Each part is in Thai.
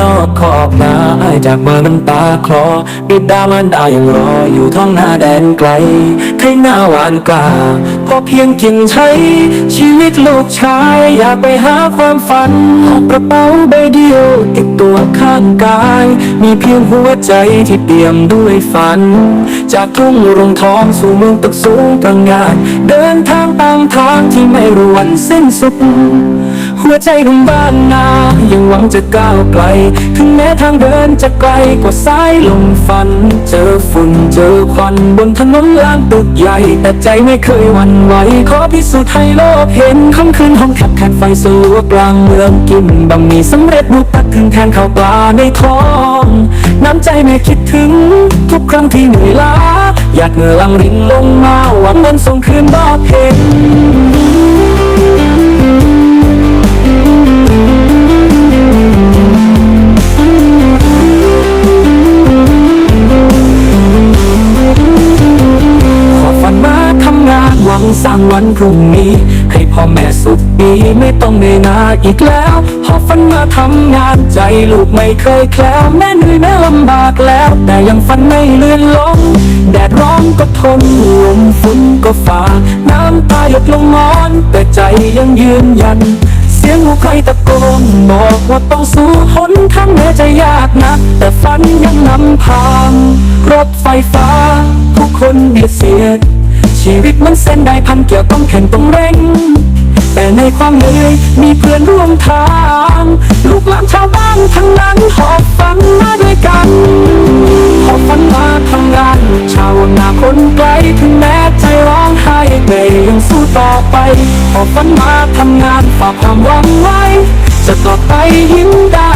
นอกนาอาจากมาน้ำตาคลอบิดามารดายังรออยู่ท้องนาแดนไกลใครหน้าหวานกล้าพอเพียงกินใช้ ชีวิตลูกชายอยากไปหาความฝันหอกระเป๋าใบเดียว ติดตัวข้างกาย มีเพียงหัวใจที่เปี่ยมด้วยฝัน จากทุ่งรงทองสู่เมืองตึกสูงตระหงาน เดินทางตามทางที่ไม่รู้วันสิ้นสุด หัวใจของบ้านนายังหวังจะก้าวไกล ถึงแม้ทางเดินจะไกลกว่าสายลมฝัน เจอฝุ่นเจอควันบนถนนลานตึกใหญ่ แต่ใจไม่เคยหวั่นไหวขอพิสูจน์ให้โลกเห็นค่ำคืนห้องแคบแคบไฟสลัวกลางเมืองกินบะหมี่สำเร็จรูปตักถึงแทนข้าวปลาในท้องน้ำใจแม่คิดถึง ทุกครั้งที่เหนื่อยล้าอยากเหงื่อลังรินลงมาหวังเงินส่งคืนบอดเห็นางวันพรุ่งนี้ ให้พ่อแม่สุขดีไม่ต้องเหนื่อยหนาอีกแล้วขอฝันมาทำงานใจลูกไม่เคยแคล้วแม่เหนื่อยแม่ลำบากแล้ว แต่ยังฝันไม่เลือนลงแดดร้อนก็ทนลมฝนก็ฝ่าน้ำตาหยดลงนอน แต่ใจยังยืนยัน เสียงหัวใครตะโกนบอกว่าต้องสู้หนทางแม้จะยากนักแต่ฝันยังนำพางรถไฟฟ้า ผู้คนเบียดเสียด ชีวิตมันเส้นได้พันเกี่ยวต้องแข่งต้องเร่ง แต่ในความเหนื่อยมีเพื่อนร่วมทาง ลูกหลานชาวบ้านทั้งนั้นหอบฝันมาด้วยกันหอบฝันมาทำงาน ชาวนาคนไกลถึงแม้ใจร้องไห้แต่ยังสู้ต่อไปหอบฝันมาทำงานฝากความหวังไว้ จะต่อไปยิ้มได้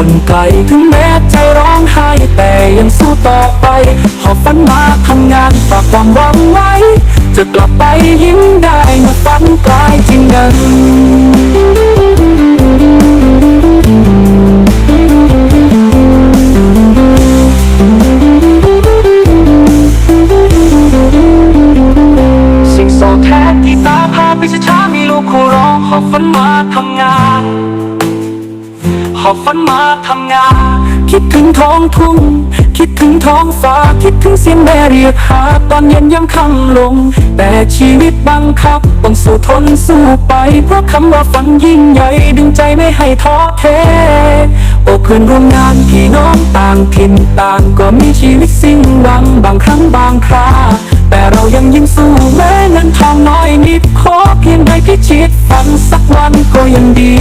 คนไกลถึงแม้ใจร้องไห้แต่ยังสู้ต่อไปขอบฝันมาทำงานฝากความหวังไว้ จะกลับไปยิ้มได้เมื่อฝันกลายจริงนั้นสิ่งโซแท้ที่ตาพาไปช้าๆมีลูกคู่ร้องขอบฝันมาทำงาน อบฝันมาทำงาน คิดถึงท้องทุ่ง คิดถึงท้องฟ้า คิดถึงเสียงแม่เรียกหา ตอนเย็นยังค่ำลง แต่ชีวิตบังคับต้องสู้ทนสู้ไป เพราะคำว่าฝันยิ่งใหญ่ดึงใจไม่ให้ท้อแท้โอ้เพื่อนร่วมงานพี่น้องต่างถิ่นต่างก็มีชีวิตสิ้นหวังบางครั้งบางครา แต่เรายังยิ้มสู้แม้เงินทองน้อยนิดขอเพียงได้พิชิตฝันสักวันก็ยังดี